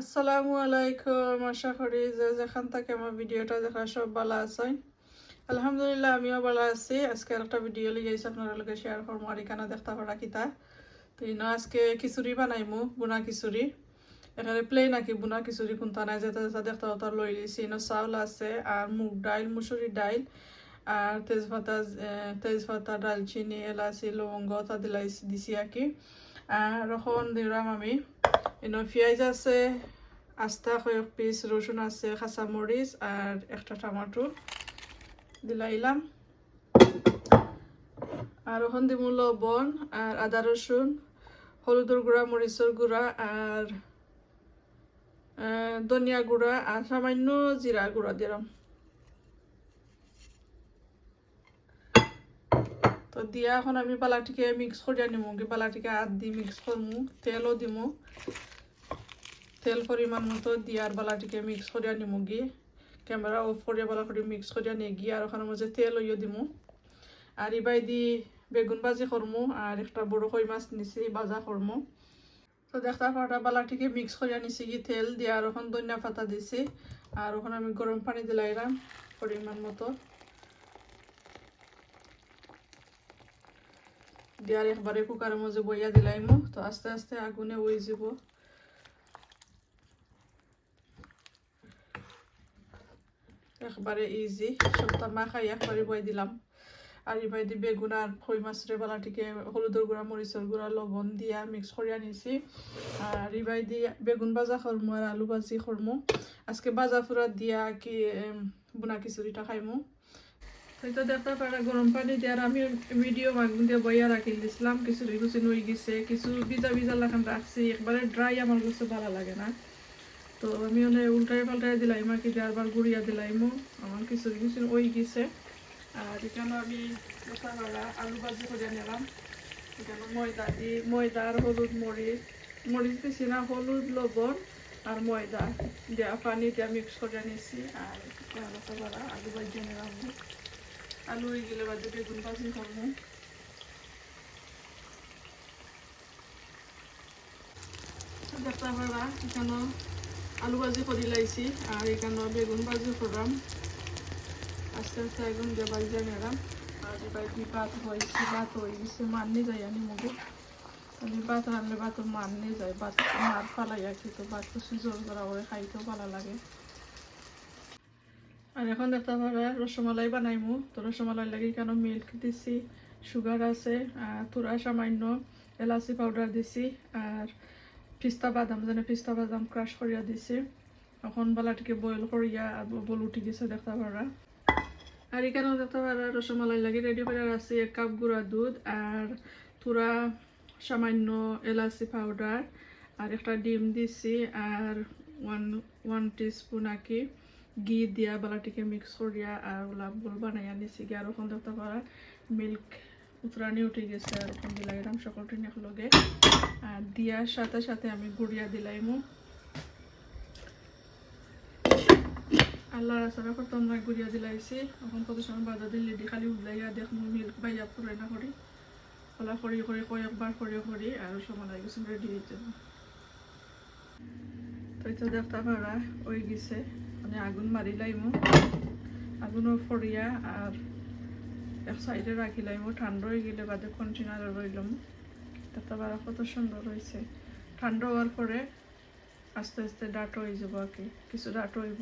আসসালামু আলাইকুম। আশা করি যে যেখান থেকে আমার ভিডিওটা দেখা, সব ভালো আছেন? আলহামদুলিল্লাহ, আমিও ভালো আছি। আজকে একটা ভিডিও লিয়ে যাইছি আপনার লগে শেয়ার করব। আর এখানে দেখতে পারা কিতা? তো ইনো আজকে খিচুড়ি বানাইমু, বুনা খিচুড়ি। এখানে প্লেন নাকি বুনা খিচুড়ি, কোনটা নাই যেটা যেটা দেখতে ওটা লই লিছি। ইনো চাউল আছে, আর মুগ ডাইল মুসুরি ডাইল, আর তেজপাতা তেজপাতা, ডালচিনি, এলাচি, লবঙ্গ তা দিলাই দিছি আর কি আর এখন দিলাম আমি। এনো পেঁয়াজ আছে আস্তা কয়েক পিস রসুন আছে কাঁচামরিচ আর একটা টমাটো দিলাইলাম আর ওখান দিব লবণ আর আদা রসুন হলুদের গুঁড়া মরিচের গুঁড়া আর ধনিয়া গুঁড়া আর সামান্য জিরা গুঁড়া দিলাম। তো দিয়া এখন আমি বালাটিকে মিক্স করিয়া নিমু, কি বালাটিকে হাত দি মিক্স করমু, তেলও দিমু। তেল পরিমাণ মতো দিয়ার বালাটিকে মিক্স করিয়া নিমু গি ক্যামেরা অফ করিয়া বালা করে মিক্স করিয়া নিয়ে গিয়ে আর ওখানে মাঝে তেল ইয়ে দিমু। আর ইবাই দি বেগুন ভাজি করমু আর একটা বড় কই মাছ নিছি, ভাজা করমু তো দেখতে পাটা বালাটিকে মিক্স করিয়া নিছি কি তেল দিয়ে আর ওখানে ধনিয়া পাতা দিছি। আর ওখানে আমি গরম পানি দিলাইলাম পরিমাণ মতো। দিয়ার একবারে কুকারের মধ্যে বইয়া দিলাইমু। তো আস্তে আস্তে আগুনে ওই যাব। একবারে ইজি সবটা মাখাই একবারে বই দিলাম। আর এবার দি বেগুন আর খই মাছের বালাটিকে হলুদের গুঁড়া, মরিচের গুঁড়া, লবণ দিয়া মিক্স করিয়া নিছি আর এবার দি বেগুন ভাজা করমু আর আলু ভাজি করমু। আজকে ভাজা ফুরা দিয়া কি বুনা খিচুড়িটা খাইমু। হয়তো দেখতে পারা গরম পানি দেওয়ার আমি ভিডিও মাগুন দিয়ে বইয়া রাখি দিয়েছিলাম কিছু কিছু নই গেছে, কিছু ভিজা ভিজা লাগান রাখছি। একবারে ড্রাই আমার কাছে ভালো লাগে না। তো আমি ওনে উল্টাই পাল্টাই দিলাই মাকে দিয়ে আবার গুড়িয়া দিলাইমু আমার কিছু কিছু ওই গেছে। আর এখানে আমি পারা আলু ভাজি করে নিলাম। এখানে ময়দা দি, ময়দা আর হলুদ মরিচ মরিচ দিছি না, হলুদ, লবণ আর ময়দা দেওয়া পানি দিয়ে মিক্স করে নিছি, আর পারা আলু ভাজি নিলাম। আলু হয়ে গেলে বাদে বেগুন ভাজি করব। দেখতে পারা এখানে আলু ভাজি করে লাইছি, আর এখানে বেগুন ভাজি করলাম আস্তে আস্তে একদম দিয়ে ভাজিয়া নিলাম আর এবার কি ভাত হয়েছে, ভাত হয়ে গেছে মারনি যাই আমি মুগু। আমি ভাত রানলে ভাত মারনি যায়, ভাত মার ফালাই কি, তো ভাত তো সুজোর করা করে খাইতেও ভালো লাগে। আর এখন দেখতে পারা রসমালাই বানাইমু। তো রসমালাই লাগে কেন মিল্ক দিছি সুগার আছে, আর তুরা সামান্য এলাচি পাউডার দিছি, আর পিস্তা বাদাম, যেন পিস্তা বাদাম ক্রাশ করিয়া দিছি। এখন বালাটিকে বয়েল করিয়া বল উঠি গেছে দেখতে পারা আর এখানেও দেখতে পারা রসমালাই লাগি রেডি করে আছে এক কাপ গুঁড়া দুধ আর তুরা সামান্য এলাচি পাউডার আর একটা ডিম দিছি আর ওয়ান ওয়ান টিস্পুন আকি ঘি দিয়া বালাটিকে মিক্স করিয়া আর ওলা বল বানাইয়া নিছি। গিয়ে আর ওখান দেখতে পারা মিল্ক উতরানি উঠে গেছে আর ওখান দিলাইলাম সকলটি লগে আর দিয়ার সাথে সাথে আমি গুড়িয়া দিলাইমু। আল্লাহ রাস্তা করতাম না গুড়িয়া দিলাইছি। এখন কত সময় বাজার দিলে খালি উঠলাইয়া দেখ মিল্ক বাইয়া ফুরাই না করি। ওলা করি করি কয়েকবার করি করি, আর সময় লাগে রেডি হয়ে যাব তো এটা দেখতে পারা ওই গেছে। মানে আগুন মারি লাইমু। আগুনও ফরিয়া, আর এক সাইডে রাখি লাইমু। ঠান্ডা হয়ে গেলে বাদে কন্টেনারে রইলাম। দেখতে পারা কত সুন্দর হয়েছে। ঠান্ডা হওয়ার পরে আস্তে আস্তে ডাট হয়ে যাব আর কি, কিছু ডাট হইব।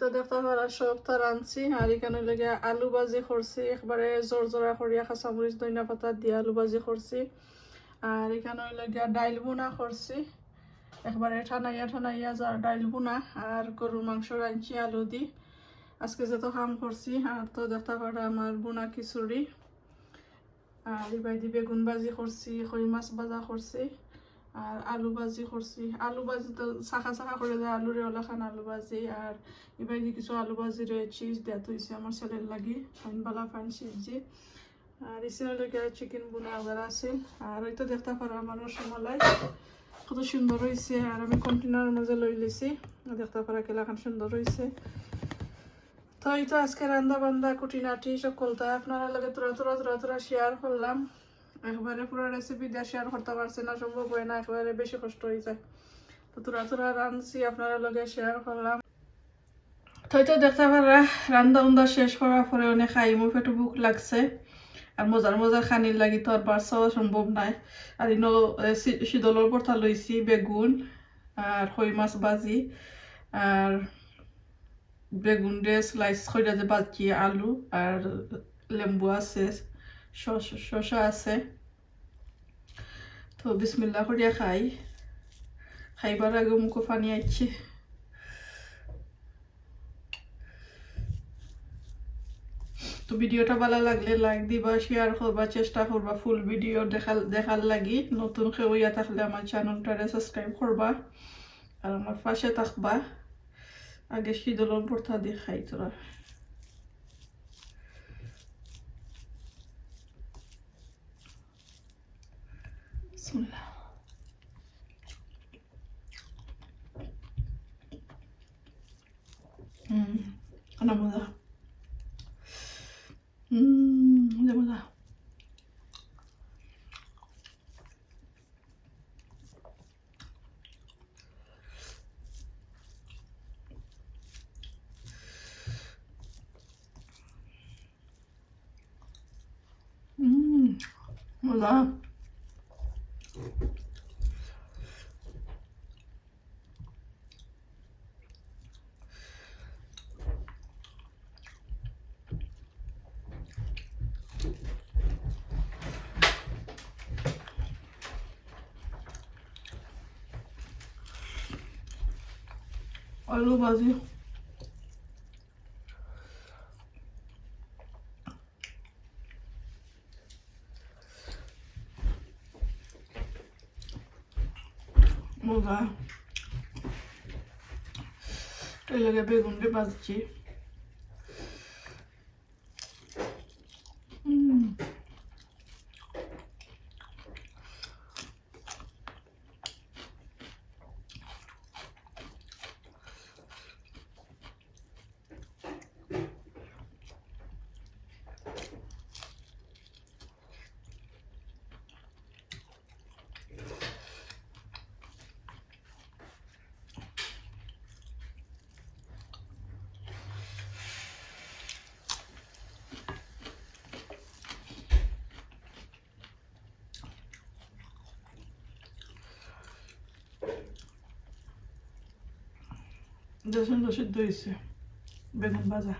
তো দেখতে পারা সব তার আনছি, আর এখানে লেগে আলু ভাজি করছি, একবারে জোর জোড়া করিয়া কাঁচামরিচ, ধনিয়া পাতা দিয়ে আলু ভাজি করছি। আর এখানে লেগে ডাইল বোনা করছি, একবারে ঠানাইয়া ঠানাইয়া যার ডাইল বোনা আর গরুর মাংস রাঁধছি, আলু দি। আজকে যত কাম করছি, আর তো দেখতে পারা আমার বোনা খিচুড়ি, আর এবার দি বেগুন ভাজি করছি, কই মাছ ভাজা করছি, আর আলু ভাজি করছি। আলু ভাজি তো শাখা শাখা করে দেয় আলুরে ওলা খান আলু ভাজি, আর এবার দি কিছু আলু ভাজি রে চিজ দেওয়া হয়েছে আমার ছেলের লাগি ফাইন বালা ফাইন সিজি। আর ইসিনলৈকে চিকেন বোনা আবার আছিল। আর ওই তো দেখতে পারো আমার রসমালাই কত সুন্দর হয়েছে আর আমি কন্টেনারের মাঝে লই লিছি। দেখতে পারা কেলাখান সুন্দর হয়েছে তো এই তো আজকে রান্না বান্দা কুটিনাটি সকলটা আপনারা লগে তোরা তোরা তোরা তোরা শেয়ার করলাম। একবারে পুরো রেসিপি দিয়ে শেয়ার করতে পারছি না, সম্ভব হয় না, একবারে বেশি কষ্ট হয়ে যায়। তো তোরা তোরা রাঁধছি আপনারা লগে শেয়ার করলাম। হয়তো দেখতে পারা রান্না উন্দা শেষ করার পরে অনেক খাই, মোৰ পেটে বুক লাগছে। আর মজার মজার খানির লাগি তো আর বাড়ছাও সম্ভব নাই। আর ইনো শীতলের পরতা লইছি বেগুন, আর খই মাছ ভাজি। আর বেগুন দিয়ে স্লাইস করে যে বাজি আলু আর লেম্বু আছে, শস- আছে। তো বিসমিল্লা করিয়া খাই। খাইবার আগে মুখে পানি আইছে। তো ভিডিওটা ভালো লাগলে লাইক দিবা শেয়ার করবা, চেষ্টা করবা ফুল ভিডিও দেখার দেখার লাগি। নতুন কেউ ইয়া থাকলে আমার চ্যানেলটারে সাবস্ক্রাইব করবা। আর আমার পাশে থাকবা। আগে শীতলের ভর্তা দিয়ে খাই তোরা বিসমিল্লাহ হুম মজা আলু ভাজি মজা এই লাগে বেগুন দিয়ে ভাজছি উম তো সিদ্ধ হয়েছে বেগুন ভাজা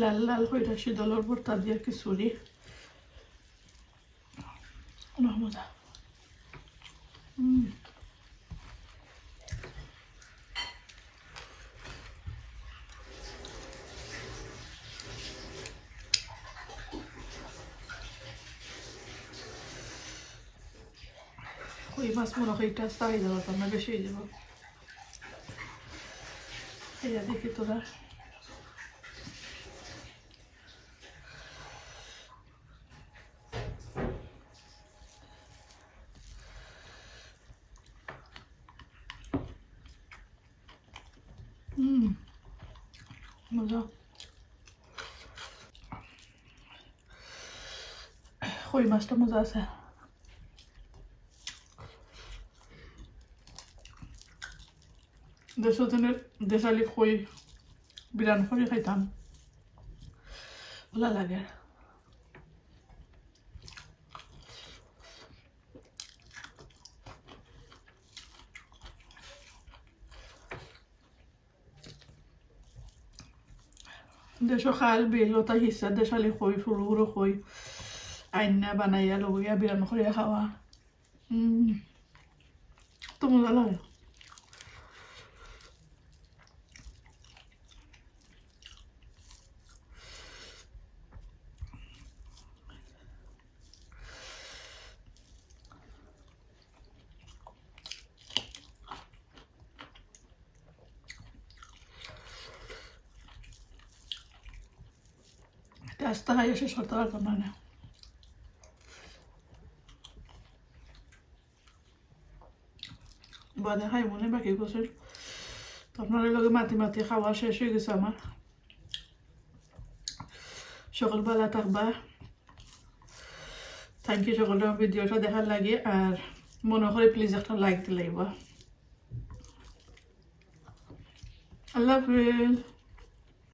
লাল লাল হইরা শীতলের ভর্তা দিয়ে খিচুড়ি উম কই মাছ মনে হয় এটা চাই যাব তোমার বেশি যাব। এই দেখি তোরা। 음, 맞아. 거의 맛이 너무 자세. De eso tener, de salir hoy, miran, hoy hay tan. Hola, la guerra. যে বিল বেলতা হিসা দেশালি খই সৰু সৰু খই আইনা বানাইয়া লগৰীয়া বিরান করিয়া খাৱা উম, তো মজা লাগে খাইয়া শেষ করতে পারতাম না না বাদে খাই মনে বাকি গোছের তো আপনাদের লগে মাতি মাতি খাওয়া শেষ হয়ে গেছে আমার সকালবেলা থাকবা থ্যাংক ইউ আমার ভিডিওটা দেখার লাগে আর মনে করে প্লিজ একটা লাইক দিলে আল্লাহ হাফিজ